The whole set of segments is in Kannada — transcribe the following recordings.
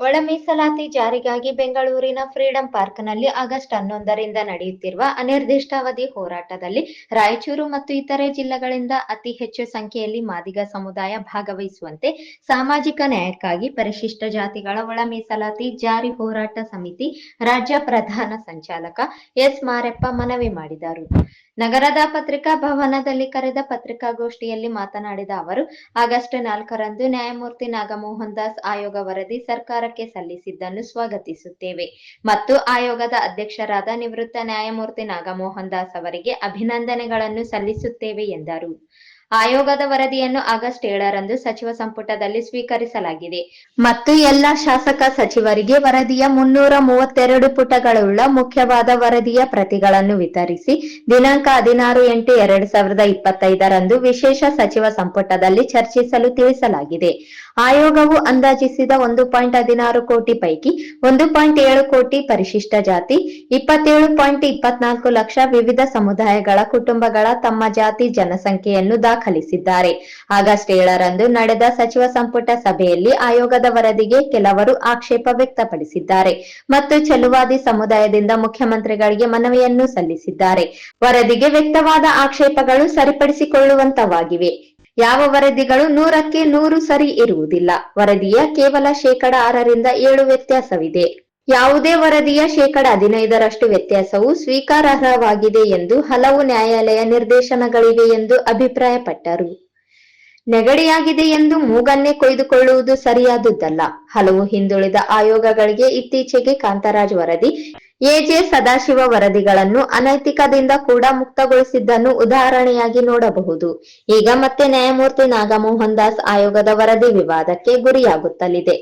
ಒಳ ಮೀಸಲಾತಿ ಜಾರಿಗಾಗಿ ಬೆಂಗಳೂರಿನ ಫ್ರೀಡಂ ಪಾರ್ಕ್ನಲ್ಲಿ ಆಗಸ್ಟ್ ಹನ್ನೊಂದರಿಂದ ನಡೆಯುತ್ತಿರುವ ಅನಿರ್ದಿಷ್ಟಾವಧಿ ಹೋರಾಟದಲ್ಲಿ ರಾಯಚೂರು ಮತ್ತು ಇತರೆ ಜಿಲ್ಲೆಗಳಿಂದ ಅತಿ ಹೆಚ್ಚು ಸಂಖ್ಯೆಯಲ್ಲಿ ಮಾದಿಗ ಸಮುದಾಯ ಭಾಗವಹಿಸುವಂತೆ ಸಾಮಾಜಿಕ ನ್ಯಾಯಕ್ಕಾಗಿ ಪರಿಶಿಷ್ಟ ಜಾತಿಗಳ ಒಳ ಮೀಸಲಾತಿ ಜಾರಿ ಹೋರಾಟ ಸಮಿತಿ ರಾಜ್ಯ ಪ್ರಧಾನ ಸಂಚಾಲಕ ಎಸ್ ಮಾರೆಪ್ಪ ಮನವಿ ಮಾಡಿದರು. ನಗರದ ಪತ್ರಿಕಾ ಭವನದಲ್ಲಿ ಕರೆದ ಪತ್ರಿಕಾಗೋಷ್ಠಿಯಲ್ಲಿ ಮಾತನಾಡಿದ ಅವರು, ಆಗಸ್ಟ್ ನಾಲ್ಕರಂದು ನ್ಯಾಯಮೂರ್ತಿ ನಾಗಮೋಹನ್ ದಾಸ್ ಆಯೋಗ ವರದಿ ಸರ್ಕಾರಕ್ಕೆ ಸಲ್ಲಿಸಿದ್ದನ್ನು ಸ್ವಾಗತಿಸುತ್ತೇವೆ. ಮತ್ತು ಆಯೋಗದ ಅಧ್ಯಕ್ಷರಾದ ನಿವೃತ್ತ ನ್ಯಾಯಮೂರ್ತಿ ನಾಗಮೋಹನ್ ದಾಸ್ ಅವರಿಗೆ ಅಭಿನಂದನೆಗಳನ್ನು ಸಲ್ಲಿಸುತ್ತೇವೆ ಎಂದರು. ಆಯೋಗದ ವರದಿಯನ್ನು ಆಗಸ್ಟ್ ಏಳರಂದು ಸಚಿವ ಸಂಪುಟದಲ್ಲಿ ಸ್ವೀಕರಿಸಲಾಗಿದೆ. ಮತ್ತು ಎಲ್ಲ ಶಾಸಕ ಸಚಿವರಿಗೆ ವರದಿಯ ಮುನ್ನೂರ ಮೂವತ್ತೆರಡು ಪುಟಗಳುಳ್ಳ ಮುಖ್ಯವಾದ ವರದಿಯ ಪ್ರತಿಗಳನ್ನು ವಿತರಿಸಿ, ದಿನಾಂಕ ಹದಿನಾರು ಎಂಟು ಎರಡು ಸಾವಿರದ ಇಪ್ಪತ್ತೈದರಂದು ವಿಶೇಷ ಸಚಿವ ಸಂಪುಟದಲ್ಲಿ ಚರ್ಚಿಸಲು ತಿಳಿಸಲಾಗಿದೆ. ಆಯೋಗವು ಅಂದಾಜಿಸಿದ ಒಂದು ಪಾಯಿಂಟ್ ಹದಿನಾರು ಕೋಟಿ ಪೈಕಿ ಒಂದು ಪಾಯಿಂಟ್ ಏಳು ಕೋಟಿ ಪರಿಶಿಷ್ಟ ಜಾತಿ, ಇಪ್ಪತ್ತೇಳು ಪಾಯಿಂಟ್ ಇಪ್ಪತ್ನಾಲ್ಕು ಲಕ್ಷ ವಿವಿಧ ಸಮುದಾಯಗಳ ಕುಟುಂಬಗಳ ತಮ್ಮ ಜಾತಿ ಜನಸಂಖ್ಯೆಯನ್ನು ದಾಖಲಿಸಿದ್ದಾರೆ. ಆಗಸ್ಟ್ ಏಳರಂದು ನಡೆದ ಸಚಿವ ಸಂಪುಟ ಸಭೆಯಲ್ಲಿ ಆಯೋಗದ ವರದಿಗೆ ಕೆಲವರು ಆಕ್ಷೇಪ ವ್ಯಕ್ತಪಡಿಸಿದ್ದಾರೆ ಮತ್ತು ಚೆಲುವಾದಿ ಸಮುದಾಯದಿಂದ ಮುಖ್ಯಮಂತ್ರಿಗಳಿಗೆ ಮನವಿಯನ್ನು ಸಲ್ಲಿಸಿದ್ದಾರೆ. ವರದಿಗೆ ವ್ಯಕ್ತವಾದ ಆಕ್ಷೇಪಗಳು ಸರಿಪಡಿಸಿಕೊಳ್ಳುವಂತವಾಗಿವೆ. ಯಾವ ವರದಿಗಳು ನೂರಕ್ಕೆ ನೂರು ಸರಿ ಇರುವುದಿಲ್ಲ. ವರದಿಯ ಕೇವಲ ಶೇಕಡ ಆರರಿಂದ ಏಳು ವ್ಯತ್ಯಾಸವಿದೆ. ಯಾವುದೇ ವರದಿಯ ಶೇಕಡ ಹದಿನೈದರಷ್ಟು ವ್ಯತ್ಯಾಸವು ಸ್ವೀಕಾರಾರ್ಹವಾಗಿದೆ ಎಂದು ಹಲವು ನ್ಯಾಯಾಲಯ ನಿರ್ದೇಶನಗಳಿವೆ ಎಂದು ಅಭಿಪ್ರಾಯಪಟ್ಟರು. ನೆಗಡಿಯಾಗಿದೆ ಎಂದು ಮೂಗನ್ನೇ ಕೊಯ್ದುಕೊಳ್ಳುವುದು ಸರಿಯಾದುದಲ್ಲ ಹಲವು ಹಿಂದುಳಿದ ಆಯೋಗಗಳಿಗೆ ಇತ್ತೀಚೆಗೆ ಕಾಂತರಾಜ್ ವರದಿ ಎಜೆ ಸದಾಶಿವ ವರದಿಗಳನ್ನು ಅನೈತಿಕದಿಂದ ಕೂಡ ಮುಕ್ತಗೊಳಿಸಿದ್ದನ್ನು ಉದಾಹರಣೆಯಾಗಿ ನೋಡಬಹುದು. ಈಗ ಮತ್ತೆ ನ್ಯಾಯಮೂರ್ತಿ ನಾಗಮೋಹನ್ ದಾಸ್ ಆಯೋಗದ ವರದಿ ವಿವಾದಕ್ಕೆ ಗುರಿಯಾಗುತ್ತಲಿದೆ.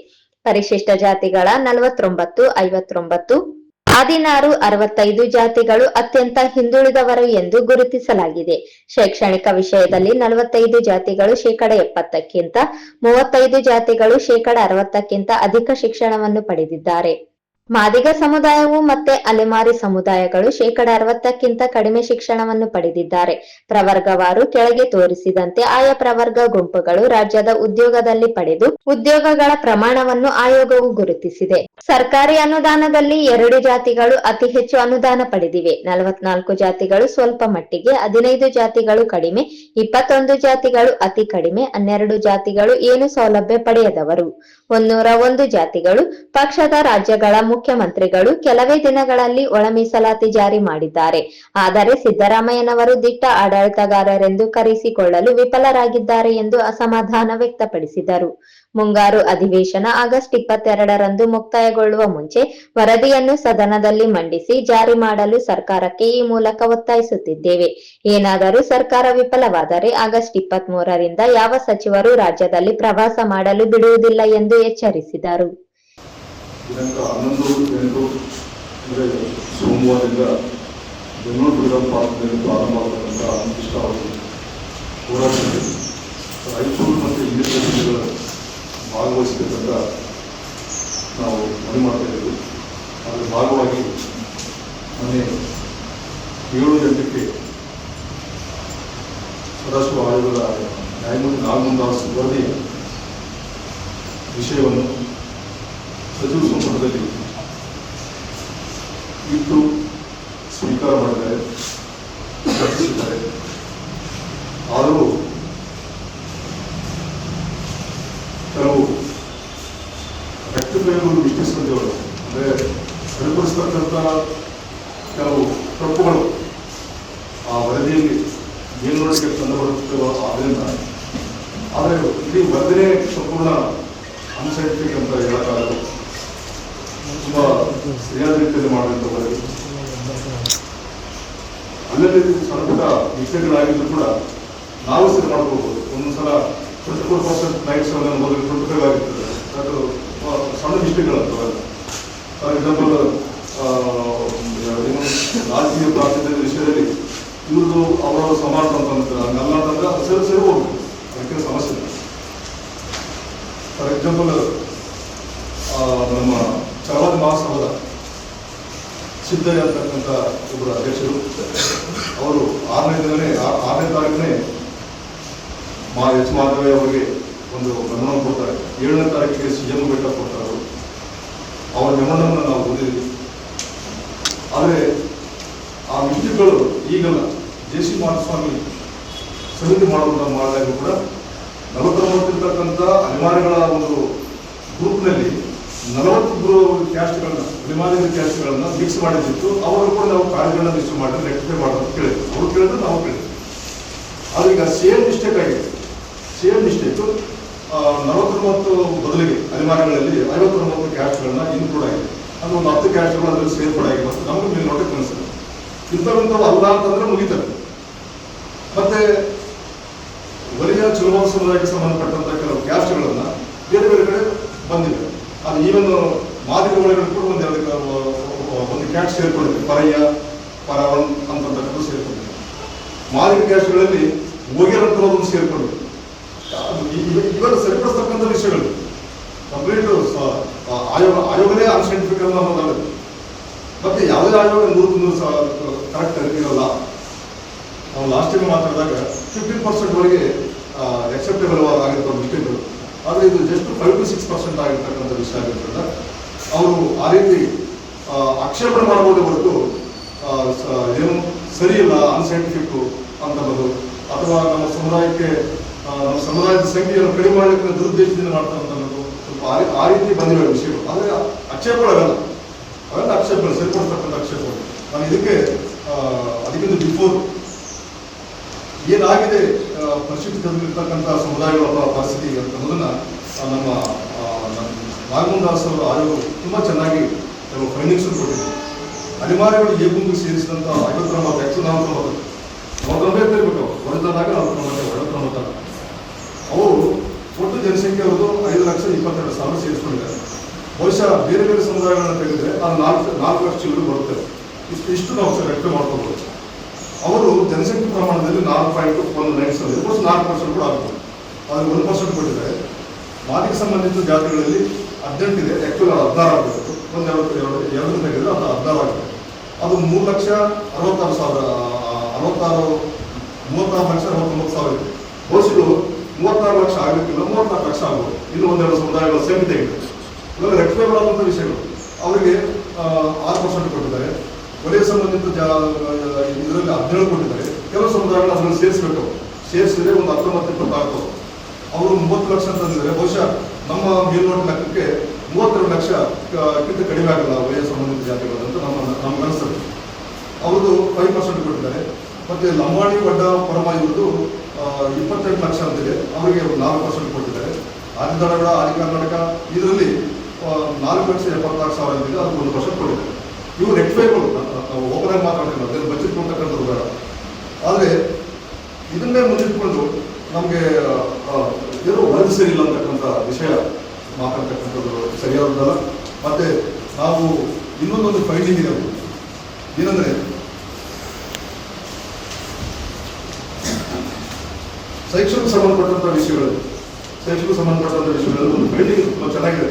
ಪರಿಶಿಷ್ಟ ಜಾತಿಗಳ ನಲವತ್ತೊಂಬತ್ತು, ಐವತ್ತೊಂಬತ್ತು, ಹದಿನಾರು, ಅರವತ್ತೈದು ಜಾತಿಗಳು ಅತ್ಯಂತ ಹಿಂದುಳಿದವರು ಎಂದು ಗುರುತಿಸಲಾಗಿದೆ. ಶೈಕ್ಷಣಿಕ ವಿಷಯದಲ್ಲಿ ನಲವತ್ತೈದು ಜಾತಿಗಳು ಶೇಕಡ ಎಪ್ಪತ್ತಕ್ಕಿಂತ, ಮೂವತ್ತೈದು ಜಾತಿಗಳು ಶೇಕಡ ಅರವತ್ತಕ್ಕಿಂತ ಅಧಿಕ ಶಿಕ್ಷಣವನ್ನು ಪಡೆದಿದ್ದಾರೆ. ಮಾದಿಗ ಸಮುದಾಯವು ಮತ್ತೆ ಅಲೆಮಾರಿ ಸಮುದಾಯಗಳು ಶೇಕಡ ಅರವತ್ತಕ್ಕಿಂತ ಕಡಿಮೆ ಶಿಕ್ಷಣವನ್ನು ಪಡೆದಿದ್ದಾರೆ. ಪ್ರವರ್ಗವಾರು ಕೆಳಗೆ ತೋರಿಸಿದಂತೆ ಆಯಾ ಪ್ರವರ್ಗ ಗುಂಪುಗಳು ರಾಜ್ಯದ ಉದ್ಯೋಗದಲ್ಲಿ ಪಡೆದು ಉದ್ಯೋಗಗಳ ಪ್ರಮಾಣವನ್ನು ಆಯೋಗವು ಗುರುತಿಸಿದೆ. ಸರ್ಕಾರಿ ಅನುದಾನದಲ್ಲಿ ಎರಡು ಜಾತಿಗಳು ಅತಿ ಹೆಚ್ಚು ಅನುದಾನ ಪಡೆದಿವೆ. ನಲವತ್ನಾಲ್ಕು ಜಾತಿಗಳು ಸ್ವಲ್ಪ ಮಟ್ಟಿಗೆ, ಹದಿನೈದು ಜಾತಿಗಳು ಕಡಿಮೆ, ಇಪ್ಪತ್ತೊಂದು ಜಾತಿಗಳು ಅತಿ ಕಡಿಮೆ, ಹನ್ನೆರಡು ಜಾತಿಗಳು ಏನು ಸೌಲಭ್ಯ ಪಡೆಯದವರು. ಒಂದೂರ ಒಂದು ಜಾತಿಗಳು ಪಕ್ಷದ ರಾಜ್ಯಗಳ ಮುಖ್ಯಮಂತ್ರಿಗಳು ಕೆಲವೇ ದಿನಗಳಲ್ಲಿ ಒಳ ಮೀಸಲಾತಿ ಜಾರಿ ಮಾಡಿದ್ದಾರೆ. ಆದರೆ ಸಿದ್ದರಾಮಯ್ಯನವರು ದಿಟ್ಟ ಆಡಳಿತಗಾರರೆಂದು ಕರೆಸಿಕೊಳ್ಳಲು ವಿಫಲರಾಗಿದ್ದಾರೆ ಎಂದು ಅಸಮಾಧಾನ ವ್ಯಕ್ತಪಡಿಸಿದರು. ಮುಂಗಾರು ಅಧಿವೇಶನ ಆಗಸ್ಟ್ ಇಪ್ಪತ್ತೆರಡರಂದು ಮುಕ್ತಾಯಗೊಳ್ಳುವ ಮುಂಚೆ ವರದಿಯನ್ನು ಸದನದಲ್ಲಿ ಮಂಡಿಸಿ ಜಾರಿ ಮಾಡಲು ಸರ್ಕಾರಕ್ಕೆ ಈ ಮೂಲಕ ಒತ್ತಾಯಿಸುತ್ತಿದ್ದೇವೆ. ಏನಾದರೂ ಸರ್ಕಾರ ವಿಫಲವಾದರೆ ಆಗಸ್ಟ್ ಇಪ್ಪತ್ತ್ ಮೂರರಿಂದ ಯಾವ ಸಚಿವರು ರಾಜ್ಯದಲ್ಲಿ ಪ್ರವಾಸ ಮಾಡಲು ಬಿಡುವುದಿಲ್ಲ ಎಂದು ಎಚ್ಚರಿಸಿದರು. ದಿನಾಂಕ ಹನ್ನೊಂದು, ಎಂಟು, ಅಂದರೆ ಸೋಮವಾರದಿಂದ ಬೆಂಗಳೂರು ಫ್ರೀಡಮ್ ಪಾರ್ಕ್ನಲ್ಲಿ ಪ್ರಾರಂಭವಾಗತಕ್ಕಂಥ ಅನಿರ್ದಿಷ್ಟಾವಧಿ ಹೋರಾಟದಲ್ಲಿ ರಾಯಚೂರು ಮತ್ತು ಇನ್ನಿತರ ಜಿಲ್ಲೆಗಳ ಭಾಗವಹಿಸಬೇಕಂತ ನಾವು ಮಾಡ್ತಾ ಇದ್ದೀವಿ. ಅದರ ಭಾಗವಾಗಿ ಮೊನ್ನೆ ಏಳು ಗಂಟೆಗೆ ಸದಾಶಿವ ಆಯೋಗದ ನ್ಯಾಯಮೂರ್ತಿ ನಾಗಮೋಹನ್ ದಾಸ್ ವರದಿಯ ವಿಷಯವನ್ನು ಸಚಿವ ಸಂಪುಟದಲ್ಲಿ ಇಟ್ಟು ಸ್ವೀಕಾರ ಮಾಡಿದ್ದಾರೆ ಚರ್ಚಿಸಿದ್ದಾರೆ ಆದರೂ ಕೆಲವು ವ್ಯಕ್ತಿಗಳು ವಿಶ್ಲೇಷಿಸಿದವರು ಅಂದರೆ ಸರಿಪಡಿಸ್ತಕ್ಕಂಥ ಕೆಲವು ತಪ್ಪುಗಳು ಆ ವರದಿಯಲ್ಲಿ ಮೇಲ್ನೋಟಕ್ಕೆ ಕಂಡುಬರುತ್ತೋ ಆದ್ದರಿಂದ ಆದರೆ ಇಡೀ ವರದಿನೇ ಸಂಪೂರ್ಣ ಅನ್ಸೈಂಟಿಫಿಕ್ ಅಂತ ಹೇಳಕ್ಕಾಗಲ್ಲ ತುಂಬ ಸರಿಯಾದ ರೀತಿಯಲ್ಲಿ ಮಾಡುವಂಥ ವರದಿ ಅಲ್ಲಲ್ಲಿ ಸಣ್ಣ ಪುಟ್ಟ ಮಿಸ್ಟೇಕ್ಗಳಾಗಿದ್ರು ಕೂಡ ನಾವು ಸರಿ ಮಾಡ್ಕೋಬಹುದು ಒಂದೊಂದ್ಸಲ ಟ್ವೆಂಟಿ ಫೋರ್ ಪರ್ಸೆಂಟ್ ನೈಟ್ಸ್ ಮೊದಲು ಟ್ವೆಂಟಿ ಆಗಿರ್ತದೆ ಅದು ಆ, ಸಣ್ಣ ಮಿಸ್ಟೇಕ್ಗಳಾಗ್ತವೆ ಫಾರ್ ಎಕ್ಸಾಂಪಲ್ ಏನು ರಾಜಕೀಯ ಪ್ರಾಂತ್ಯದ ವಿಷಯದಲ್ಲಿ ಇವ್ರದ್ದು ಅವರವರ ಸಮಾನ ಅಂತ ಹಂಗಲ್ಲ ಅಂತಂದ್ರೆ ಅದು ಸರಿ ಸರಿ ಹೋಗ್ಬೇಕು ಅದಕ್ಕೆ ಸಮಸ್ಯೆ ಇಲ್ಲ ಫಾರ್ ಎಕ್ಸಾಂಪಲ್ ನಮ್ಮ ಚಲವಾದ ಮಹಾಸಭಾದ ಒಬ್ಬರು ಅಧ್ಯಕ್ಷರು ಅವರು ಆರನೇ ದಿನವೇ ಆರನೇ ತಾರೀಕನೇ ಮಾ ಎಚ್ ಮಾಧವಯ್ಯ ಅವರಿಗೆ ಒಂದು ಗಮನ ಕೊಡ್ತಾರೆ. ಏಳನೇ ತಾರೀಕಿಗೆ ಸಿ ಎಂ ಬೆಟ್ಟ ಕೊಡ್ತಾರೆ ಅವರು. ಗಮನವನ್ನು ನಾವು ಓದಿದ್ವಿ. ಆದರೆ ಆ ವಿದ್ಯುತ್ಗಳು ಈಗಲ್ಲ. ಜೆ ಸಿ ಮಾಧುಸ್ವಾಮಿ ಸಮಿತಿ ಮಾಡುವಂಥ ಮಾಡಿದಾಗ ಕೂಡ ನಲವತ್ತೊಂಬತ್ತಿರ್ತಕ್ಕಂಥ ಅಭಿಮಾನಿಗಳ ಒಂದು ಗ್ರೂಪ್ನಲ್ಲಿ ನಲವತ್ತು ಕ್ಯಾಸ್ಟ್ಗಳನ್ನ ಅನಿವಾರ್ಯ ಕ್ಯಾಸ್ಟ್ಗಳನ್ನ ಮಿಕ್ಸ್ ಮಾಡಿದ್ದಿತ್ತು ಅವರು ಕೂಡ ನಾವು ಕಾರ್ಯಗಳನ್ನ ಮಿಸ್ ಮಾಡಿ ರೆಕ್ಟಿಫೈ ಮಾಡೋದು ಕೇಳಿದ್ವಿ ಅವ್ರು ಕೇಳಿದ್ರು, ನಾವು ಕೇಳಿದ್ವಿ. ಆದ್ರೆ ಈಗ ಸೇಮ್ ಮಿಸ್ಟೇಕ್ ಆಗಿದೆ. ಸೇಮ್ ಮಿಸ್ಟೇಕ್ ನಲವತ್ತೊಂಬತ್ತು ಬದಲಿಗೆ ಅನಿವಾರ್ಯಗಳಲ್ಲಿ ಐವತ್ತೊಂಬತ್ತು ಕ್ಯಾಸ್ಟ್ಗಳನ್ನ ಇನ್ಕ್ಲೂಡ್ ಆಗಿದೆ. ಅದು ಒಂದು ಹತ್ತು ಕ್ಯಾಸ್ಟ್ಗಳು ಅದರಲ್ಲಿ ಸೇರ್ಪಡೆ ಆಗಿದೆ ಮತ್ತು ನಮಗೆ ನೀವು ನೋಡಿ ಕನಸಿದೆ. ಇಂಥವಂಥವು ಅಲ್ಲ ಅಂತಂದ್ರೆ ಮುಗಿತಾರೆ ಮತ್ತೆ ವಲಯ ಚುನಾವಣಾ ಸಮುದಾಯಕ್ಕೆ ಸಂಬಂಧಪಟ್ಟಂತ ಕೆಲವು ಕ್ಯಾಸ್ಟ್ಗಳನ್ನ ಬೇರೆ ಬೇರೆ ಕಡೆ ಬಂದಿದೆ. ಅದು ಈವನ್ ಮಾದಿಗ ಒಳಗಡೆ ಕೂಡ ಒಂದು ಎರಡು ಕ- ಒಂದು ಕ್ಯಾಸ್ಟ್ ಸೇರ್ಕೊಂಡಿದೆ ಪರಯ್ಯ ಪರವನ್ ಅಂತಕ್ಕಂಥದ್ದು ಸೇರ್ಕೊಂಡಿದೆ ಮಾದರಿ ಕ್ಯಾಸ್ಟ್ಗಳಲ್ಲಿ ಹೋಗಿರೋದನ್ನು ಅಂತ ಇವ- ಇವೆಲ್ಲ ಸರಿಪಡಿಸ್ತಕ್ಕಂಥ ವಿಷಯಗಳು. ಕಂಪ್ಲೀಟ್ ಆಯೋಗ ಆಯೋಗನೇ ಅನ್ಸೈಂಟಿಫಿಕ್ ಅನ್ನೋದಲ್ಲ ಮತ್ತೆ ಯಾವುದೇ ಆಯೋಗ ನೂರು ನೂರು ಕರೆಕ್ಟ್ ಇರಲ್ಲ. ನಾವು ಲಾಸ್ಟ್ ಟೈಮ್ ಮಾತಾಡಿದಾಗ ಫಿಫ್ಟೀನ್ ಪರ್ಸೆಂಟ್ ವರೆಗೆ ಎಕ್ಸೆಪ್ಟೇಬಲ್ ಆಗಿರ್ತಕ್ಕಂಥ ಮಿಸ್ಟೇಕ್ಗಳು ಆದರೆ ಇದು just five to six percent ಆಗಿರ್ತಕ್ಕಂಥ ವಿಷಯ ಆಗಿರ್ತದೆ ಅವರು ಆ ರೀತಿ ಆಕ್ಷೇಪಣೆ ಮಾಡಬಹುದು ಹೊರತು ಏನು ಸರಿ ಇಲ್ಲ ಅನ್ಸೈಂಟಿಫಿಕ್ ಬರೋದು ಅಥವಾ ನಮ್ಮ ಸಮುದಾಯಕ್ಕೆ ನಮ್ಮ ಸಮುದಾಯದ ಸಂಖ್ಯೆಯನ್ನು ಕಡಿಮೆ ಮಾಡಲಿಕ್ಕೆ ದುರುದ್ದೇಶದಿಂದ ಮಾಡ್ತಾರೆ ಅಂತ ಸ್ವಲ್ಪ ಆ ರೀತಿ ಬಂದಿವೆ ವಿಷಯಗಳು. ಆದರೆ ಆಕ್ಷೇಪಗಳಲ್ಲ ಅವೆಲ್ಲ ಆಕ್ಷೇಪಗಳು ಸರಿಪಡಿಸ್ತಕ್ಕಂಥ ಆಕ್ಷೇಪಗಳು ನಾನು ಇದಕ್ಕೆ ಅದಕ್ಕಿಂತ ಬಿಫೋರ್ ಏನಾಗಿದೆ ಪರಿಶಿಷ್ಟದಲ್ಲಿರ್ತಕ್ಕಂಥ ಸಮುದಾಯಗಳ ಪರಿಸ್ಥಿತಿ ಅಂತ ಆ, ನಮ್ಮ ನಾಗಮೋಹನ್ ದಾಸ್ ಅವರ ಆಯೋಗ ತುಂಬಾ ಚೆನ್ನಾಗಿ ಕೆಲವು ಫೈಂಡಿಂಗ್ಸ್ ಕೊಟ್ಟಿದೆ ಅನಿವಾರ್ಯಗಳು ಎ ಗುಂಪಿಗೆ ಸೇರಿಸಿದಂತ ಐವತ್ತೊಂಬತ್ತು ಎಕ್ಸ್ ನಲವತ್ತೊಂಬತ್ತು ನಲವತ್ತೊಂಬತ್ತು ಇರಬೇಕು. ಹೊರತಾದಾಗ ನಲವತ್ತೊಂಬತ್ತು ಐವತ್ತೊಂಬತ್ತು ಅವರು ಒಟ್ಟು ಜನಸಂಖ್ಯೆ ಅವರು ಐದು ಲಕ್ಷ ಇಪ್ಪತ್ತೆರಡು ಸಾವಿರ ಸೇರಿಸ್ಕೊಂಡಿದ್ದಾರೆ. ಬಹುಶಃ ಬೇರೆ ಬೇರೆ ಸಮುದಾಯಗಳನ್ನು ತೆಗೆದ್ರೆ ಆ ನಾಲ್ಕು ನಾಲ್ಕು ಲಕ್ಷ ಚಿಲ್ಲರು ಬರುತ್ತೆ. ಇಷ್ಟು ಇಷ್ಟು ನಾವು ಸೆಲೆಕ್ಟ್ ಮಾಡ್ಕೋಬಹುದು ಅವರು ಜನಸಂಖ್ಯೆ ಪ್ರಮಾಣದಲ್ಲಿ ನಾಲ್ಕು ಪಾಯಿಂಟ್ ಒಂದು ನೈನ್ ಸೆವೆನ್, ಬಹುಶಃ ನಾಲ್ಕು ಪರ್ಸೆಂಟ್ ಕೂಡ ಆಗುತ್ತೆ. ಅದ್ರ ಒಂದು ಪರ್ಸೆಂಟ್ ಕೊಟ್ಟಿದ್ದಾರೆ. ಮಾದಿಗೆ ಸಂಬಂಧಿತ ಜಾತಿಗಳಲ್ಲಿ ಹದಿನೆಂಟು ಇದೆ ಅದು ಹದಿನಾರು ಆಗಬೇಕು ಒಂದು ಎರಡು ಎರಡು ತೆಗೆದ್ರೆ ಅದು ಹದಿನಾರು ಅದು ಮೂರು ಲಕ್ಷ ಅರವತ್ತಾರು ಸಾವಿರ ಅರವತ್ತಾರು, ಮೂವತ್ತಾರು ಲಕ್ಷ ಅರವತ್ತೊಂಬತ್ತು ಸಾವಿರ ಇದೆ. ಬಹುಶಃ ಮೂವತ್ತಾರು ಲಕ್ಷ ಆಗಬೇಕಿಲ್ಲ ಮೂವತ್ತಾರು ಲಕ್ಷ ಆಗ್ಬೋದು. ಇನ್ನು ಒಂದೆರಡು ಸಮುದಾಯಗಳ ಸೇಮಿತ ಇದೆ ಇವಾಗ ರೆಕ್ಟಿಫೈ ಮಾಡುವಂಥ ವಿಷಯಗಳು. ಅವರಿಗೆ ಆರು ಪರ್ಸೆಂಟ್ ಕೊಟ್ಟಿದ್ದಾರೆ. ವಲಯ ಸಂಬಂಧಿತ ಜಾ, ಇದರಲ್ಲಿ ಹದಿನೇಳು ಕೊಟ್ಟಿದ್ದಾರೆ. ಕೆಲವು ಸಮುದಾಯಗಳು ಅದನ್ನು ಸೇರಿಸಬೇಕು. ಸೇರಿಸಿದ್ರೆ ಒಂದು ಹತ್ತೊಂಬತ್ತು ಇಪ್ಪತ್ತಾಗ್ತದೆ ಅವರು ಮೂವತ್ತು ಲಕ್ಷ ಅಂತಂದಿದ್ದಾರೆ ಬಹುಶಃ ನಮ್ಮ ಮೇಲ್ನೋಟ ಲೆಕ್ಕಕ್ಕೆ ಮೂವತ್ತೆರಡು ಲಕ್ಷ ಕಿಂತ ಕಡಿಮೆ ಆಗಲ್ಲ ವಲಯ ಸಂಬಂಧಿತ ಜಾತಿಗಳು ಅಂತ ನಮ್ಮ ನಮ್ಮ ಅನಿಸ್ತದೆ ಅವ್ರದ್ದು ಫೈವ್ ಪರ್ಸೆಂಟ್ ಕೊಟ್ಟಿದ್ದಾರೆ. ಮತ್ತೆ ಲಂಬಾಣಿ ವಡ್ಡ ಪರಮ ಇವ್ರದ್ದು ಇಪ್ಪತ್ತೆಂಟು ಲಕ್ಷ ಅಂತಿದೆ. ಅವರಿಗೆ ನಾಲ್ಕು ಪರ್ಸೆಂಟ್ ಕೊಟ್ಟಿದ್ದಾರೆ. ಆದಿದಡಗಳ ಆದಿ ಕರ್ನಾಟಕ, ಇದರಲ್ಲಿ ನಾಲ್ಕು ಲಕ್ಷ ಎಪ್ಪತ್ತಾರು ಸಾವಿರ ಅಂತಿದೆ. ಅದಕ್ಕೆ ಒಂದು ಪರ್ಸೆಂಟ್ ಕೊಟ್ಟಿದ್ದಾರೆ. ಇವು ರೆಕ್ಟಿಫೈಗಳು ಓಪನ್ ಆಗಿ ಮಾತಾಡ್ತೀವಿ ಅದನ್ನು ಬಚ್ಚಿಟ್ಕೊಳ್ತಕ್ಕಂಥದ್ದು ಬೇಡ. ಆದರೆ, ಇದನ್ನೇ ಮುಂದಿಟ್ಕೊಂಡು ನಮಗೆ ಏನೋ ವರದಿ ಸರಿ ಇಲ್ಲ ಅಂತಕ್ಕಂಥ ವಿಷಯ ಮಾತಾಡ್ತಕ್ಕಂಥದ್ದು ಸರಿಯಾದದ್ದಲ್ಲ ಮತ್ತೆ ನಾವು ಇನ್ನೊಂದೊಂದು ಫೈಂಡಿಂಗ್ ಇದೆ ಏನಂದರೆ, ಶೈಕ್ಷಣಿಕ ಸಂಬಂಧಪಟ್ಟಂತ ವಿಷಯಗಳು, ಶೈಕ್ಷಣಿಕ ಸಂಬಂಧಪಟ್ಟಂತ ವಿಷಯಗಳಲ್ಲಿ ಒಂದು ಫೈಂಡಿಂಗ್ ಚೆನ್ನಾಗಿದೆ.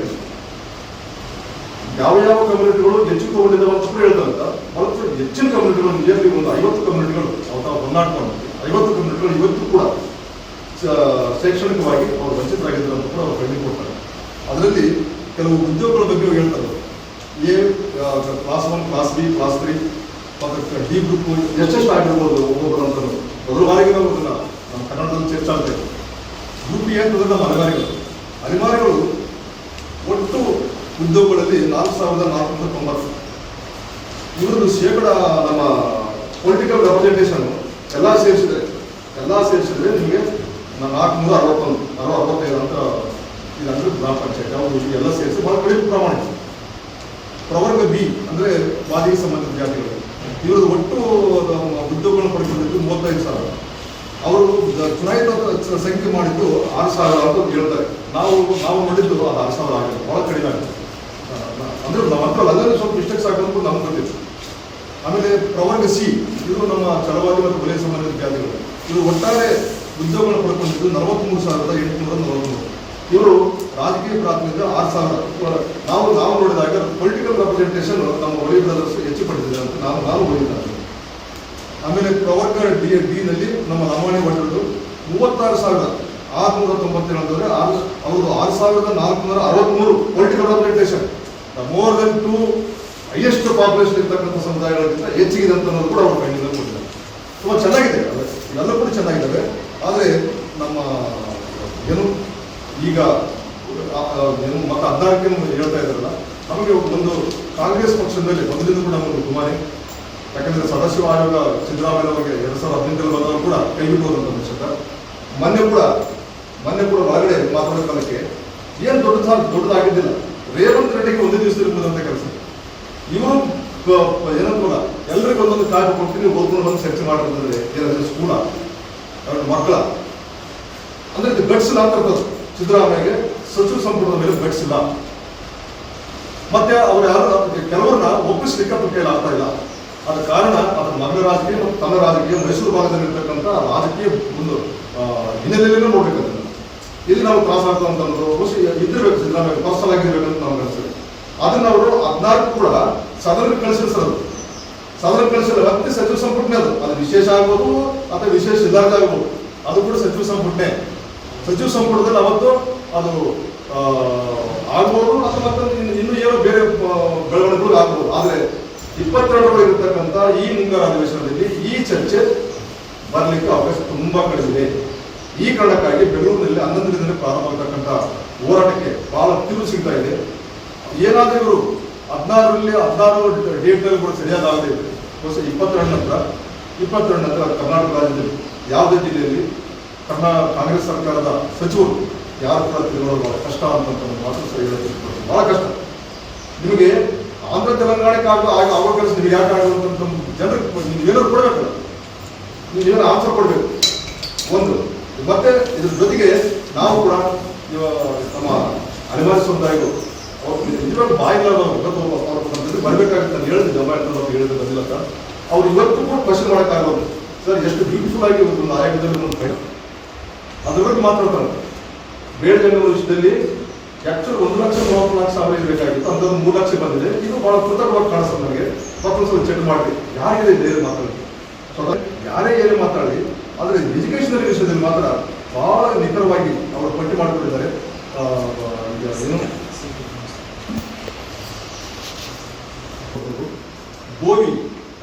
ಯಾವ ಯಾವ ಕಮ್ಯುನಿಟಿಗಳು ಹೆಚ್ಚು ತಗೊಂಡಿದ್ದಾವೆ ಅಂತ ಕೂಡ ಹೇಳ್ತಾರಂತ ಹೆಚ್ಚಿನ ಕಮ್ಯುನಿಟಿಗಳು ನಿಯರ್ಲಿ ಒಂದು ಐವತ್ತು ಕಮ್ಯುನಿಟಿಗಳು ಅವತ್ತ ಹೊಂದಾಡ್ಕೊಂಡು ಐವತ್ತು ಕಮ್ಯುನಿಟಿಗಳು ಇವತ್ತು ಶೈಕ್ಷಣಿಕವಾಗಿ ಅವರು ವಂಚಿತರಾಗಿದ್ದರು ಅಂತ ಕೂಡ ಅವರು ಕೊಡ್ತಾರೆ ಅದರಲ್ಲಿ ಕೆಲವು ಉದ್ಯೋಗಗಳ ಬಗ್ಗೆ ಹೇಳ್ತಾರೆ. A class one class B class three ಮತ್ತು ಡಿ ಗ್ರೂಪ್ ಎಷ್ಟೆಷ್ಟು ಆಗಿರ್ಬೋದು ಒಬ್ಬೊಬ್ಬರು ಅಂತ ಅವರು ಬಾರಿಗೆ ಅದನ್ನ ನಮ್ಮ ಕನ್ನಡದಲ್ಲಿ ಚರ್ಚೆ ಇದೆ. ಗ್ರೂಪ್ ಎ ಅಂತಂದ್ರೆ ನಮ್ಮ ಅನಿವಾರ್ಯಗಳು ಅನಿವಾರ್ಯಗಳು ಒಟ್ಟು ಉದ್ಯೋಗಗಳಲ್ಲಿ ನಾಲ್ಕು ಸಾವಿರದ ನಾಲ್ಕುನೂರ ತೊಂಬತ್ತು. ಇವ್ರದ್ದು ಶೇಕಡ ನಮ್ಮ ಪೊಲಿಟಿಕಲ್ ರೆಪ್ರೆಸೆಂಟೇಷನ್ ಎಲ್ಲ ಸೇರಿಸಿದ್ರೆ ಎಲ್ಲ ಸೇರಿಸಿದ್ರೆ ನಿಮಗೆ ನಾಲ್ಕುನೂರ ಅರವತ್ತೊಂದು ಅರವ ಅರವತ್ತೈದು ಅಂತ ಇದಂದ್ರೆ ಗ್ರಾಮ ಪಂಚಾಯತ್ ಅವರು ಎಲ್ಲ ಸೇರಿಸಿ ಬಹಳ ಕಡಿಮೆ ಪ್ರಮಾಣ. ಪ್ರವರ್ಗ ಬಿ ಅಂದರೆ ವಾದಿಗೆ ಸಂಬಂಧಿತ ಜಾತಿಗಳು. ಇವ್ರದ್ದು ಒಟ್ಟು ಉದ್ಯೋಗಗಳನ್ನು ಪಡ್ಕೊಂಡಿದ್ದು ಮೂವತ್ತೈದು ಸಾವಿರ. ಅವರು ಚುನಾಯಿತ ಸಂಖ್ಯೆ ಮಾಡಿದ್ದು ಆರು ಸಾವಿರ ಅಂತ ಹೇಳ್ತಾರೆ. ನಾವು ನಾವು ನೋಡಿದ್ದು ಅದು ಆರು ಸಾವಿರ ಆಗಿದೆ ಬಹಳ ಕಡಿಮೆ ಆಗಿದೆ ಅಂದರೆ ನಮ್ಮ ಹತ್ರ ಅದರಲ್ಲಿ ಸ್ವಲ್ಪ ಮಿಸ್ಟೇಕ್ಸ್ ಆಗೋದು ನಮ್ಗೆ ಗೊತ್ತಿತ್ತು. ಆಮೇಲೆ ಪ್ರವರ್ಗ ಸಿ ಇದು ನಮ್ಮ ಚಲವಾದಿ ಮತ್ತು ವಲಯ ಸಂಬಂಧಿತ ಜಾತಿಗಳು. ಇದು ಒಟ್ಟಾರೆ ಉದ್ಯೋಗಗಳನ್ನು ಪಡ್ಕೊಂಡಿದ್ದು ನಲವತ್ಮೂರು ಸಾವಿರದ ಎಂಟುನೂರ ನಲವತ್ತ್ಮೂರು ಇವರು ರಾಜಕೀಯ ಪ್ರಾತಿನಿಧ್ಯ ಆರು ಸಾವಿರ. ನಾವು ನಾವು ನೋಡಿದಾಗ ಪೊಲಿಟಿಕಲ್ ರೆಪ್ರೆಸೆಂಟೇಷನ್ ನಮ್ಮ ಒಳಿ ಬ್ರದರ್ಸ್ ಹೆಚ್ಚು ಪಡೆದಿದೆ ಅಂತ ನಾವು ನಾವು ಓದಿದ್ದಾರೆ ಆಮೇಲೆ ಪ್ರವರ್ಕರ್ ಡಿ, ಡಿನಲ್ಲಿ ನಮ್ಮ ರಾಮಾಯಣ ಭಟ್ರದ್ದು ಮೂವತ್ತಾರು ಸಾವಿರದ ಆರುನೂರ ತೊಂಬತ್ತೇಳು ಅಂದರೆ ಆರು ಅವರು ಆರು ಸಾವಿರದ ನಾಲ್ಕುನೂರ ಅರವತ್ಮೂರು political representation more than two highest population ಇರ್ತಕ್ಕಂಥ ಸಮುದಾಯಗಳಿಗಿಂತ ಹೆಚ್ಚಿಗಿದೆ ಅಂತ ಅನ್ನೋದು ಕೂಡ ಅವರು ಕಂಡಿದ್ದಾರೆ ತುಂಬ ಚೆನ್ನಾಗಿದೆ. ಎಲ್ಲ ಕೂಡ ಚೆನ್ನಾಗಿದ್ದಾವೆ. ಆದರೆ ನಮ್ಮ ಏನು ಈಗ ಏನು ಮತ ಹದಿನಾಲ್ಕೇ ಹೇಳ್ತಾ ಇದ್ದಾರಲ್ಲ, ನಮಗೆ ಒಂದು ಕಾಂಗ್ರೆಸ್ ಪಕ್ಷದ ಮೇಲೆ ಕೂಡ ನಮಗೆ ತುಂಬಾನೆ, ಯಾಕಂದ್ರೆ ಸದಸ್ಯ ಆಯೋಗ ಸಿದ್ದರಾಮಯ್ಯ ಅವರಿಗೆ ಎರಡ್ ಸಾವಿರದ ಹದಿನೆಂಟರಲ್ಲಿ ಬಂದವರು ಕೂಡ ಕೈ ಬಿಟ್ಟು ಹೋದಂಥ ವಿಷಯ ಮೊನ್ನೆ ಕೂಡ ಮೊನ್ನೆ ಕೂಡ ಒಳಗಡೆ ಮಾತಾಡೋ ಕಾಲಕ್ಕೆ ಏನು ದೊಡ್ಡ ದೊಡ್ಡದಾಗಿದ್ದಿಲ್ಲ. ರೇವಂತ್ ರೆಡ್ಡಿಗೆ ಒಂದೇ ದಿವಸದಲ್ಲಿ ಇರ್ಬೋದಂತ ಕೆಲಸ. ಇವರು ಏನಂತ ಎಲ್ರಿಗೂ ಒಂದೊಂದು ಕಾಯ್ದು ಕೊಡ್ತೀನಿ ಹೋಗ್ಕೊಂಡು ಬಂದು ಚರ್ಚೆ ಮಾಡಿದ್ರೆ ಏನಾದ್ರೆ ಸ್ಕೂಲ ಅವ್ರ ಮಕ್ಕಳ. ಅಂದ್ರೆ ಇದು ಗಟ್ಸ್ ಇಲ್ಲ ಅಂತ ಸಿದ್ದರಾಮಯ್ಯಗೆ ಸಚಿವ ಸಂಪುಟದ ಮೇಲೆ ಗಟ್ಸ್ ಇಲ್ಲ ಮತ್ತೆ ಅವ್ರು ಯಾರು ಕೆಲವರನ್ನ ಒಪ್ಪಿಸ್ಲಿಕ್ಕೆ ಅಂತ ಆಗ್ತಾ ಇಲ್ಲ. ಅದ ಕಾರಣ ಅದರ ಮಗನ ರಾಜಕೀಯ ಮತ್ತು ತನ್ನ ರಾಜಕೀಯ ಮೈಸೂರು ಭಾಗದಲ್ಲಿ ಇರ್ತಕ್ಕಂಥ ರಾಜಕೀಯ ಒಂದು ಹಿನ್ನೆಲೆಯಲ್ಲೂ ನೋಡ್ಬೇಕಂತ ಇಲ್ಲಿ ನಾವು ತ್ರಾಸ ಆಗ್ತಾ ಅಂತಂದ್ರು ಬಹುಶಃ ಇದ್ದಿರ್ಬೇಕು, ಸಿದ್ದರಾಮಯ್ಯ ಪರ್ಸನಲ್ ಆಗಿರ್ಬೇಕಂತ ನಾವು ಕಳಿಸ್ತೇವೆ ಅದನ್ನ ಅವರು ಹದಿನಾಲ್ಕು ಕೂಡ ಸದನಕ್ಕೆ ಕಳಿಸಿದ್ರು ಸರ್ ಅದು ವ್ಯಕ್ತಿ ಸಚಿವ ಸಂಪುಟನೇ ಅದು. ಅದು ವಿಶೇಷ ಆಗ್ಬೋದು ಅಥವಾ ವಿಶೇಷ ಇಲಾಖೆ ಆಗ್ಬೋದು. ಅದು ಕೂಡ ಸಚಿವ ಸಂಪುಟನೇ. ಸಚಿವ ಸಂಪುಟದಲ್ಲಿ ಅವತ್ತು ಅದು ಆಗ್ಬೋದು ಅಥವಾ ಇನ್ನು- ಏನೋ ಬೇರೆ ಬೆಳವಣಿಗೆಗಳು ಆಗ್ಬೋದು. ಆದರೆ ಇಪ್ಪತ್ತೆರಡರಲ್ಲಿ ಇರತಕ್ಕಂಥ ಈ ಮುಂಗಾರು ಅಧಿವೇಶನದಲ್ಲಿ ಈ ಚರ್ಚೆ ಬರಲಿಕ್ಕೆ ಅವಕಾಶ ತುಂಬಾ ಕಡಿಮೆ ಈ ಕಾರಣಕ್ಕಾಗಿ ಬೆಂಗಳೂರಿನಲ್ಲಿ ಹನ್ನೊಂದು ದಿನದಲ್ಲಿ ಪ್ರಾರಂಭ ಆಗ್ತಕ್ಕಂಥ ಹೋರಾಟಕ್ಕೆ ಬಹಳ ತಿರುವು ಸಿಗ್ತಾ ಇದೆ. ಏನಾದರೂ ಇವರು ಹದಿನಾರರಲ್ಲಿ ಹದಿನಾರು ಡೇಟ್ನಲ್ಲಿ ಕೂಡ ಸರಿಯಾದಾಗದೇ ಬಹುಶಃ ಇಪ್ಪತ್ತೆರಡು ನಂತರ ಇಪ್ಪತ್ತೆರಡು ನಂತರ ಕರ್ನಾಟಕ ರಾಜ್ಯದಲ್ಲಿ ಯಾವುದೇ ಜಿಲ್ಲೆಯಲ್ಲಿ ಕರ್ನಾ, ಕಾಂಗ್ರೆಸ್ ಸರ್ಕಾರದ ಸಚಿವರು ಯಾರ ಕೂಡ ತಿರುಗೋದು ಬಹಳ ಕಷ್ಟ ಅಂತ ಮಾತು ಸರಿ ಹೇಳೋದು ಬಹಳ ಕಷ್ಟ. ನಿಮಗೆ ಆಂಧ್ರ, ತೆಲಂಗಾಣಕ್ಕೆ ಆಗ ಅವರ ಕೆಲಸ ನಿಮಗೆ ಯಾಕೆ ಆಗುವಂತ ಜನರಿಗೆ ನೀವು ಏನಾದ್ರು ಕೊಡಬೇಕಲ್ಲ ನೀವೇನು ಆನ್ಸರ್ ಕೊಡಬೇಕು. ಒಂದು, ಮತ್ತೆ ಇದ್ರ ಜೊತೆಗೆ ನಾವು ಕೂಡ ನಮ್ಮ ಅನಿವಾರ್ಯ ಸಮುದಾಯಗಳು ಅವ್ರು ಬಾಯಿಲ್ಲ ಬಾಯಿಲಾದವ್ರು ಇವತ್ತು ಅವ್ರ ಅಂತ ಬರಬೇಕಾಗುತ್ತೆ ನಾನು ಹೇಳಿದ್ದೆ ಅಮ್ಮ ಅವ್ರು ಹೇಳಿದ್ರೆ ಬಂದಿಲ್ಲ ಅಂತ. ಅವ್ರು ಇವತ್ತು ಕೂಡ ಕ್ವಶನ್ ಮಾಡೋಕ್ಕಾಗೋದು ಸರ್, ಎಷ್ಟು ಬ್ಯೂಟಿಫುಲ್ ಆಗಿ ಒಂದು ಆಯೋಗದಲ್ಲಿ ಒಂದು ಕೈ ಅದ್ರ ಬಗ್ಗೆ ಮಾತಾಡ್ತಾರೆ. ಬೇಡ ಎನ್ನುವ ವಿಷಯದಲ್ಲಿ ಆ್ಯಕ್ಚುಲಿ ಒಂದು ಲಕ್ಷ, ಮೂವತ್ತು ಲಕ್ಷ ಸಾವಿರ ಇರಬೇಕಾಗಿತ್ತು ಅಂತದ್ದು ಮೂರು ಲಕ್ಷ ಬಂದಿದೆ. ಇದು ಬಹಳ ಕೃತಕವಾಗಿ ಕಾಣಿಸ್ತದೆ ನನಗೆ ಮತ್ತೊಂದು ಸ್ವಲ್ಪ ಚೆಕ್ ಮಾಡಿ ಯಾರಿಗೆ ಬೇರೆ ಮಾತಾಡಿ ಸ್ವಲ್ಪ ಯಾರೇ ಏನೇ ಮಾತಾಡಿ ಆದರೆ ಎಜುಕೇಷನಲ್ ವಿಷಯದಲ್ಲಿ ಮಾತ್ರ ಭಾಳ ನಿಖರವಾಗಿ ಅವರು ಪಟ್ಟಿ ಮಾಡಿಕೊಂಡಿದ್ದಾರೆ. ಏನು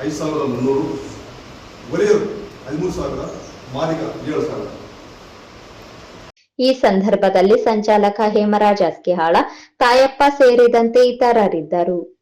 ಐದು ಸಾವಿರದ ಮುನ್ನೂರು ಒಲೆಯರು ಹದಿಮೂರು ಸಾವಿರ, ಮಾಲಿಕ ಏಳು ಸಾವಿರ. ಈ ಸಂದರ್ಭದಲ್ಲಿ ಸಂಚಾಲಕ ಹೇಮರಾಜ್ ಅಸ್ಕಿಹಾಳ, ತಾಯಪ್ಪ ಸೇರಿದಂತೆ ಇತರರಿದ್ದರು.